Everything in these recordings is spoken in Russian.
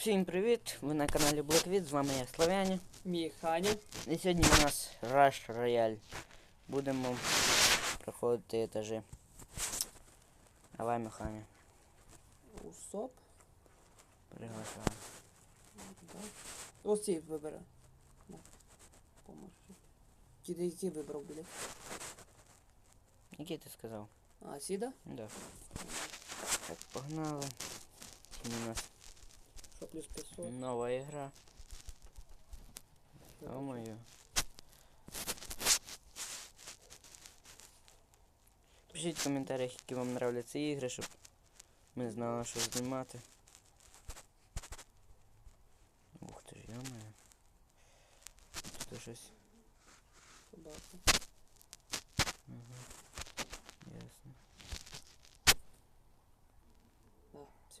Всім привіт! Ви на каналі Blackvid, з вами я Славяні. Міханя. І сьогодні у нас Rush Royale. Будемо проходити етажі. Давай, Механі, Усоп. приглашаю. Ось ці вибере. На, Поможи. Ті де ті вибрав, блядь. Який ти сказав? А, сіда? Да. Так, погнали. Сьогодні у нас Що плюс 500. Новая игра. О моё. Пишіть в коментарях, які вам нравляться ігри, щоб ми знали, що знімати. Ух ти ж, йомає. Тут щось.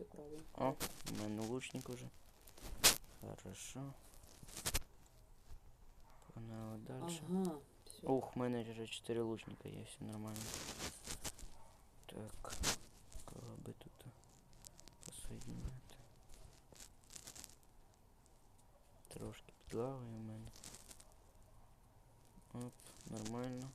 А, все правильно. О, у мене лучник уже. Хорошо. Погнали дальше. Ага. Все. Ух, у мене вже 4 лучника є, все нормально. Так, кого би тут посоединяти. Трошки підлагує в мене. Оп, нормально.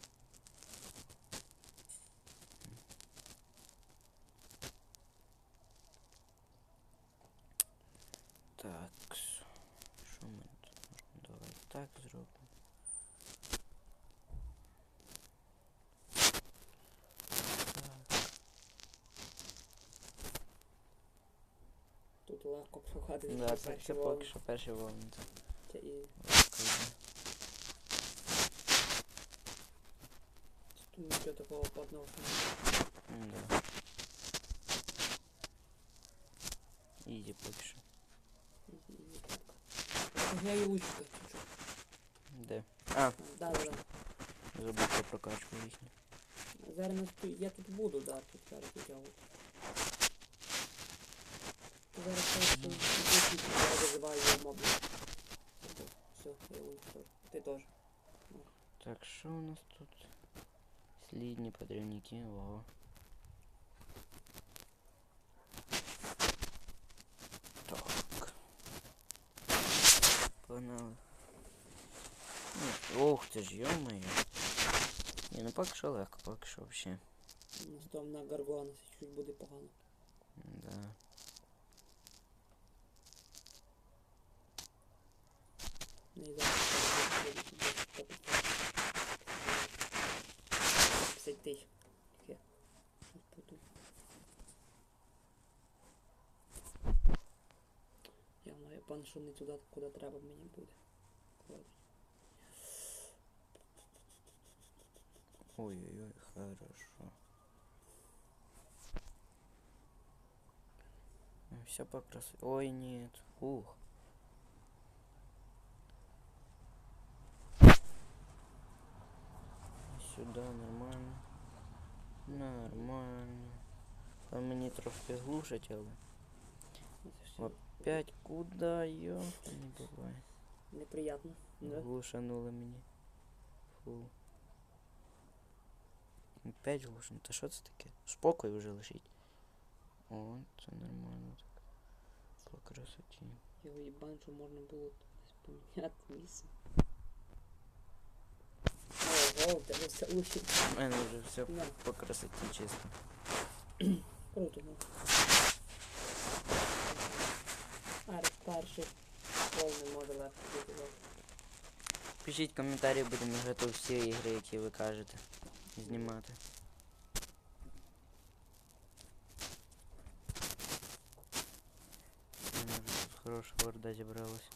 тут легко проходить. Да, це, це поки що перші волни. Це і... Тут нічого такого подного. Mm, да. Иди больше. Я и лучше хочу. Да. А. Да, да. Забыл про прокачку их. Зараз я тут буду, да, тут зараз я вот. Зараз просто я визиваю його мобів. Все, я уничтожу. Ти теж. Так, що у нас тут? Слідні подрівники, ого. Так. Погнали. Ну, Ох ти ж, ё-моё. Ні, ну поки що легко, поки що вообще. Ну, з там на Гаргона чуть буде погано. Да. Не йде. 50 тисяч. Таке. Щось потім. Я маю пан, що не туди, куди треба мені буде. Ходить. Ой-ой-ой, хорошо. Все покрас. Ой, нет. Ух. Сюда нормально. Нормально. А мені трохи глушить, але. Це все Опять куда йо? Не буває. Неприятно. Да? Глушанули мені. Фу. Опять глушно. Та що це таке? Спокій вже лишіть. О, це нормально так. По красоті. Його їбан, що можна було десь поміняти місце. Ого, у тебе все лучше. У мене вже все Да. по красоті чисто. Круто, ну. А перший пол не може легко бути. да. Пишіть коментарі, будемо грати у всі ігри, які ви кажете. Знімати. У мене вже тут хороша орда зібралась.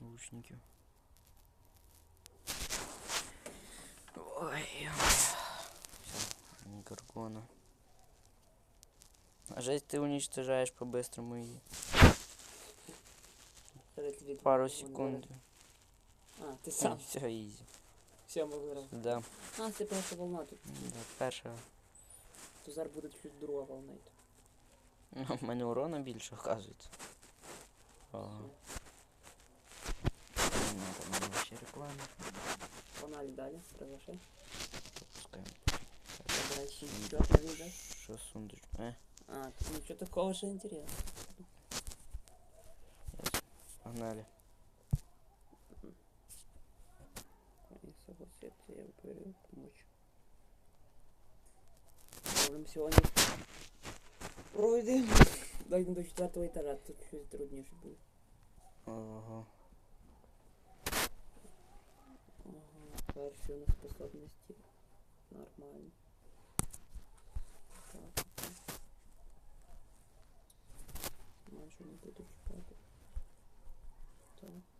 Лучників. Ой, все, Гаргона. А жесть ты уничтожаешь по-быстрому ее. Це тобі Пару вон секунд. вираз. А, ти сам. Все, easy. Все, ми виграли. Да, А, це перша волна тут. да, перша. То зараз буде чуть друга волна йти. Ну, в мене урона більше, оказується. Ага. Не надо мені ще реклами. Погнали далі, приглашай. Пропускаємо. Забирай ще Ні, четвертый, да? Що сундуч? Е, А, тут ничего такого же интересного. Погнали. Не согласиться, я говорю, помочь. Можем сегодня пройдемо. Дойдемо до четвертого этажа, тут щось трудніше буде. Ого. Ага, Перші у нас способності. Нормально. Так. Майже не буду. Так. Так.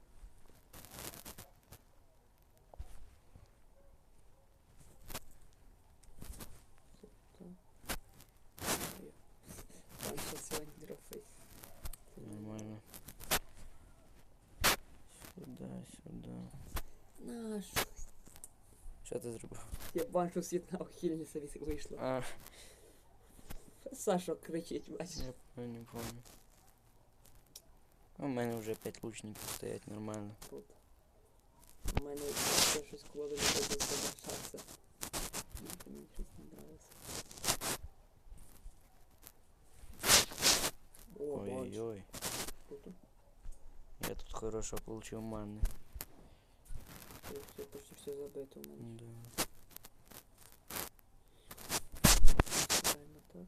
ти зробив? Я бачу світ на ухильниця від- вийшла. А, Саша кричить, бачиш. я помню, не помню. У мене вже 5 лучників стоять нормально. Тут. У мене ще щось коло не буде залишатися. Мені щось не нравиться. О, бач. Ой-ой-ой. Тут Я тут хорошо получив манни. тут все, почти все забито у мене. Да. Правильно так.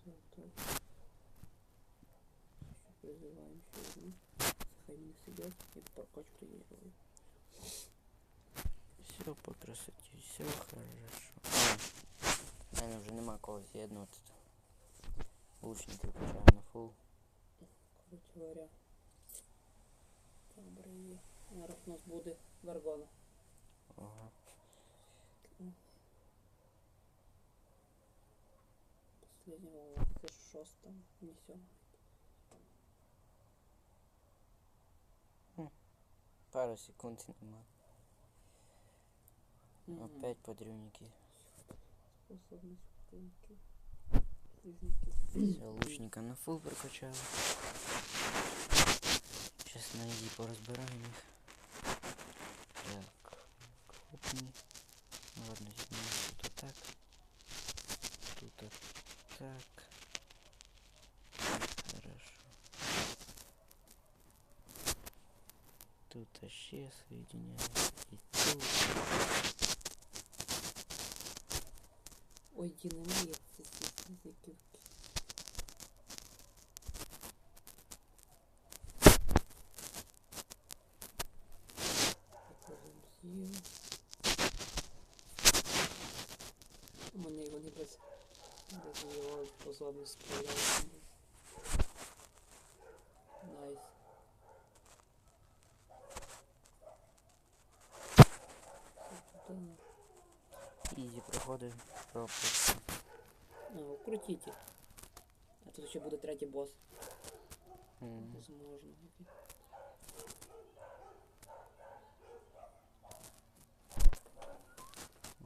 Все так. Ще призиваємо ще одну. Хай не сидять і прокачку її робить. Все по красоті, все хорошо. А, в мене вже нема кого з'єднувати. Лучників качаю на фул. Коротше говоря. Добре є. Зараз у нас буде Варгона. Ага. Последня волна. Це шоста. Не сьома. Пару секунд і нема. Мгм. Опять подрівники. Способність підтримки. Слизники. Все, лучника на фул прокачали. Сейчас на изи поразбираем их. Так, крупный. Ну ладно, тут так. Тут так. Хорошо. Тут ще соединяем. И тут. Ой, динамит. Це ці без його способність справляються. Найс. Изи проходим. Пропуск. А, крутите. А тут ще буде третій босс. М, Возможно.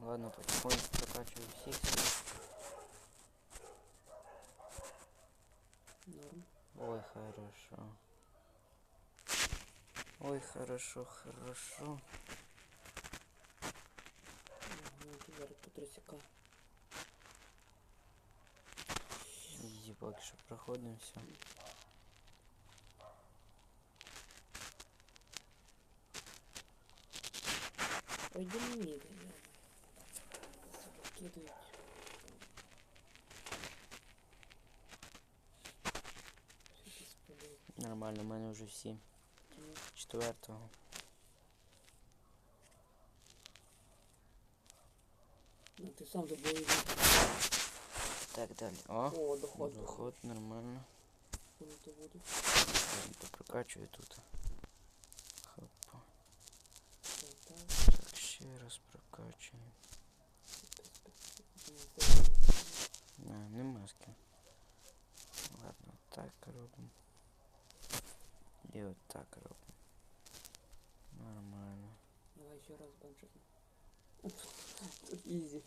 Ладно, потихоньку прокачиваю всех. своих. Норм. Ой, хорошо. Ой, хорошо, хорошо. Поки що проходимо все. Ой, динамит. Кидают. Всё бесподобно Нормально, в мене вже всі. Ну, Четвертого. Ну, ты сам забыл. Так, далі. О, О, доход. доход нормально. Круто буду. Ладно, Попрокачую тут. Хопа. Так, так. Так, ще раз прокачуємо. Не, нема з ким. Ладно, так робимо. І от так робимо. Нормально. Давай еще раз баншик. Изи.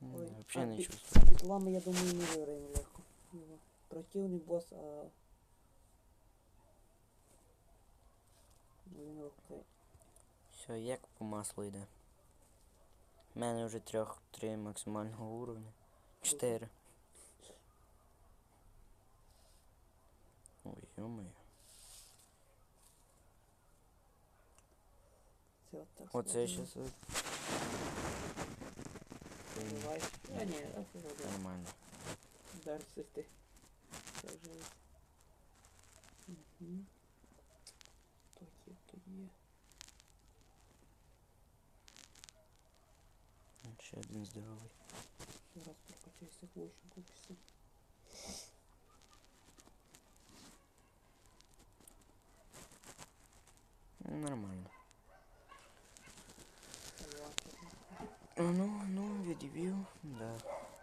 Ой, Вообще а, не пи-. Петлами, я думаю, не виграємо легко. Його. Противний босс, а... Ну, Він окей. Все, як по маслу йде. У мене вже трьох, три максимального уровня. Чотири. Йомаю. Це от так. Оце складно. щас от Забиваєш. А ні, а це вода. нормально. Дар ти. Це вже. Угу. То є, то є. Ще один здоровий. Зараз прокачайся лучнику після. Ну, Нормально. Ну, ну, відвів. Да.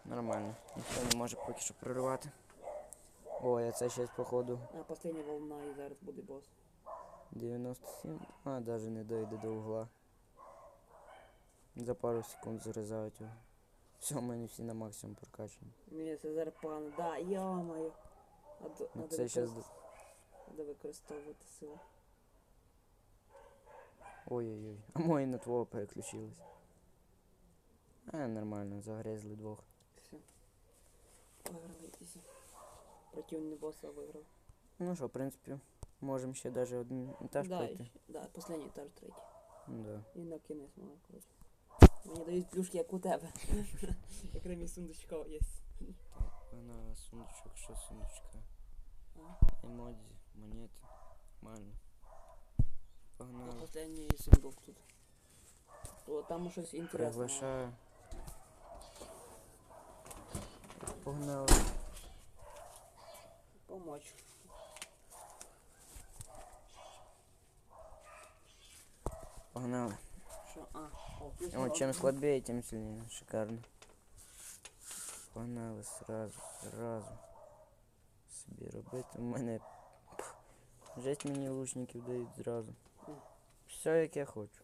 Нормально. Ніхто не може поки що прорвати. Ой, а це щось походу А последня волна і зараз буде бос. 97. А, навіть не дойде до угла. За пару секунд зарізають його. Все, у мене всі на максимум прокачані. Мені це зараз погано. Да, Ну, надо, це використ- надо використовувати силу. Ой-ой-ой. А мої на твого переключились. А, нормально, загрезли двох. Все. Вигравайтеся. Противний боса виграв. Ну що, в принципі, можемо ще навіть один етаж да, пройти. ще- да, последній етаж третій. Ну, да. І на кінець можна, коротше. Мені дають плюшки, як у тебе. Окремі сундучка є. Вона сундучок, що сундучка. А, Емодзі, монети. Нормально. і Погнали. останній сундук тут. О, там щось інтересне. Приглашаю. Погнали. Помочь. Погнали. Що? А, о, плюс О, чем один. слабее, тем сильнее. Шикарно. Погнали сразу, сразу. Собі робити. У мене пф, жесть мені лучників дають зразу. Мгм. Все як я хочу.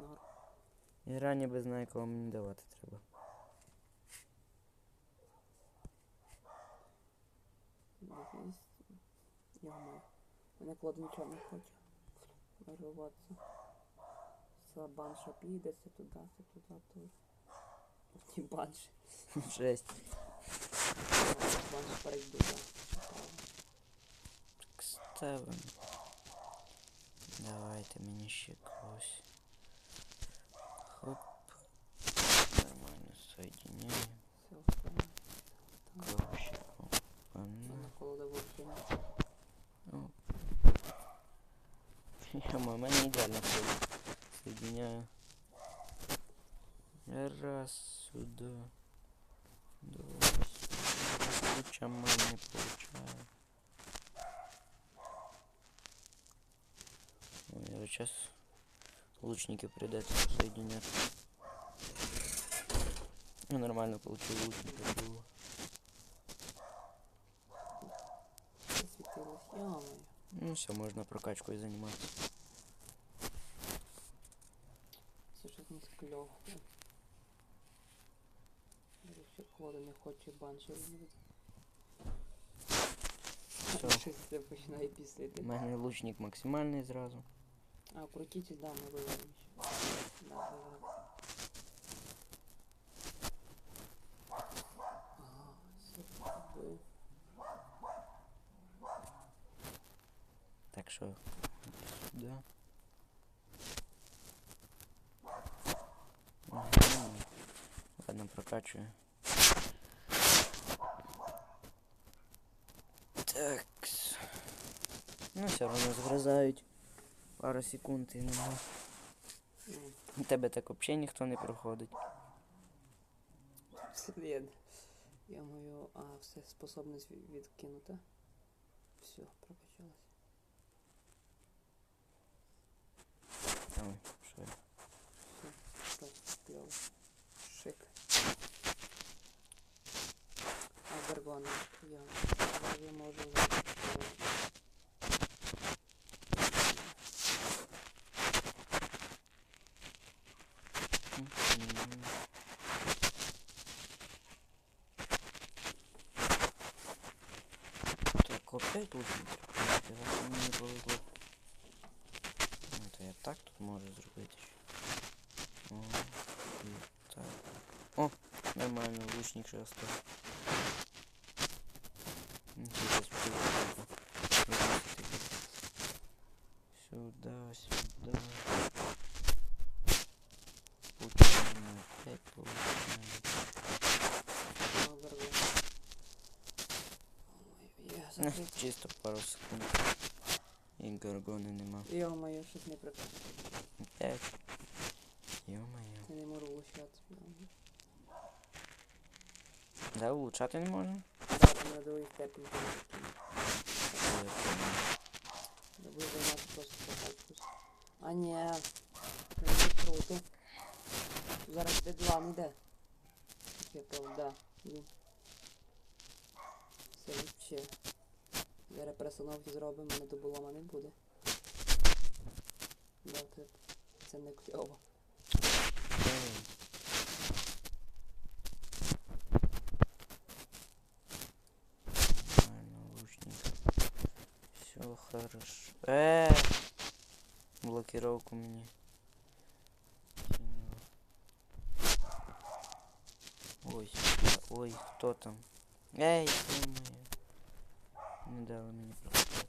Норм. Ігра ніби знає, кого мені давати треба. Йома. Мене клад нічого не хоче. Вирватися. Це банша піде, це туди, це туди, то. Ті банші. Жесть. Банш перейду, так. Ставимо. Давайте мені ще когось. Хоп. Нормально соединяю. Все, останнє. Там. Кого ще? Опа, Мене ну. колода вовчення. Оп. У мене ідеально все. Соединяю. Раз сюда. Два сюда. Куча мани получаю. Ой, а сейчас лучники придется соединять. Ну, нормально получил лучника. было. Засвітилось. Йома. Ну все, можно прокачкой заниматься. Це щось не скльово. Ще колода не хоче банші робити. Всё. Щось це починає У післити. мене лучник максимальний зразу. А, крутитель, да, ми виграємо Так сюди. Ага. Ладно, прокачую. Так. Ну, все одно згризають. Пару секунд і нема. Тебе так взагалі ніхто не проходить. Слід. Я мою, а, все, способність відкинута. Все, прокачалась. Клево. Шик. А Гаргон, я, я можу. Так, опять лучше. Ну, то я так тут можу зробити. ще. О, і так. О, нормально, лучник ще остав. Сейчас Сюда, сюда. Получаем опять получаем. Ну, Ну. Чисто пару секунд. І горгони нема. Йо-моє, щось не прикольно. Опять. Ё-моё. Я не можу влучати. Да, улучшати не можна? Так, на другий степень. Да у нас просто покатимось. А ні, э, не круто. Зараз дедлам йде. Я правда. Це вообще. Зараз перестановки зробимо, не до не буде. Да, це, це не кльово. хорошо. Э, блокировку мне. кинуло. Ой, сюда. ой, кто там? Эй, ё-моё. Не дало мне прокатать.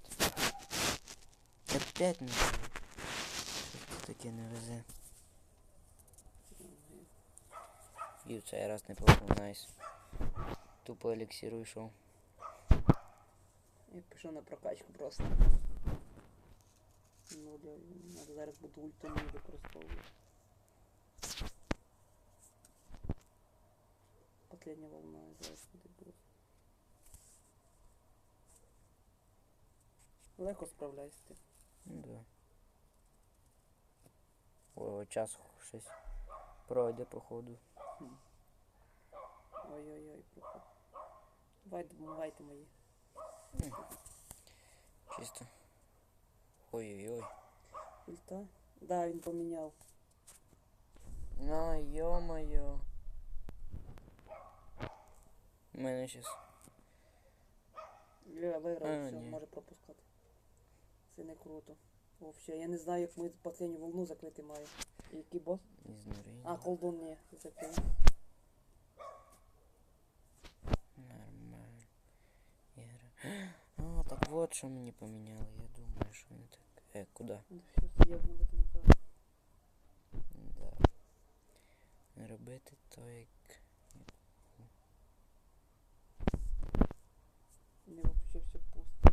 Опять не дало. Что таке не везе? І в цей раз не попав, найс. Тупо еліксиру йшов. Я пішов на прокачку просто. Ну, для, надо зараз буду ультиму використовувати. Последня волна зараз буде. Легко справляйся ти. Да. О, час щось пройде, походу. Ой-ой-ой, проход. Давай, допомагайте мої. Чисто. Ой-ой-ой. Ульта? Да, він поміняв. На, ё-моё. У мене щас. Я виграв, А, все, ні. може пропускати. Це не круто. Вообще, я не знаю, як ми последню волну закрити маю. І який бос? Ізнурення. А, колдун ні, закрив. Нормально. Ігра. А, так вот що мені поміняли. Я думаю, що не так. Е, куди? Ну, Все з'єднувати назад. Да. Робити то як. У мене вообще все пусто.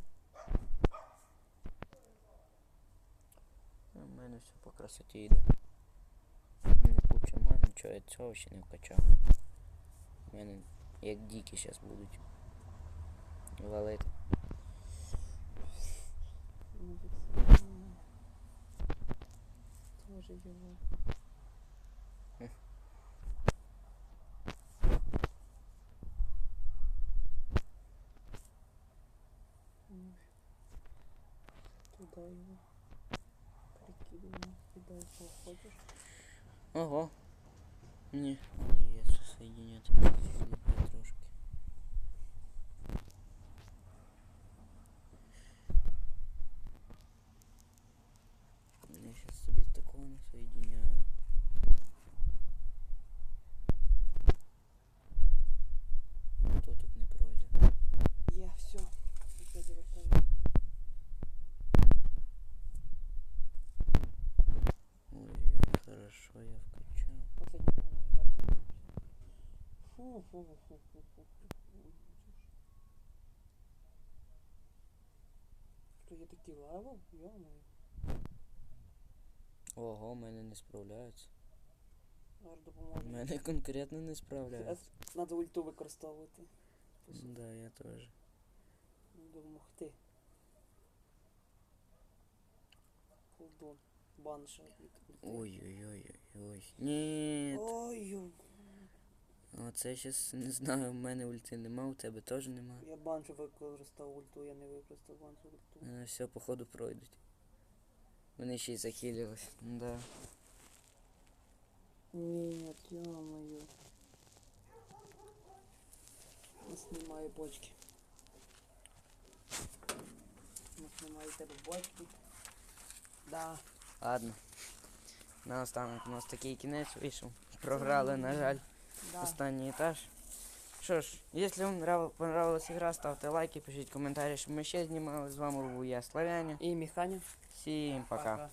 У мене все по красоті йде. Не куча ман, нічого я цього ще не вкачав. У мене як діки зараз будуть. Валити. Тоже його. Хм. Ну, Туда его. Прикидываем. Куда его хочешь? Ого. Ні, ні, є що соєдиняти. Хорошо, я вкачав. Последний. Фу, фу, фу, фу, фу, фу. Що є такий левел? Ого, мене не справляються. Допоможу. Мене конкретно не справляються. Треба ульту використовувати. Да, я теж. Допомогти. Колдун. Банша від Ой-ой-ой-ой. Ні. Ой. Оце щас не знаю, в мене ульти нема, у тебе теж нема. я баншу використав ульту, я не використав баншу ульту. Е, Все, походу пройдуть. Вони ще й захилились. Да. Нет, ё-моё. Не снимаю бочки. Не снимаю тебе бочки. Да. Ладно. Наостанок у нас такий кінець вийшов. Програли, на жаль, Да. останній етаж. Що ж, якщо вам нрав- понравилась ігра, ставте лайки, пишіть коментарі, щоб ми ще знімали. З вами був я, Славяня. І Міханя. Всім пока. Пока.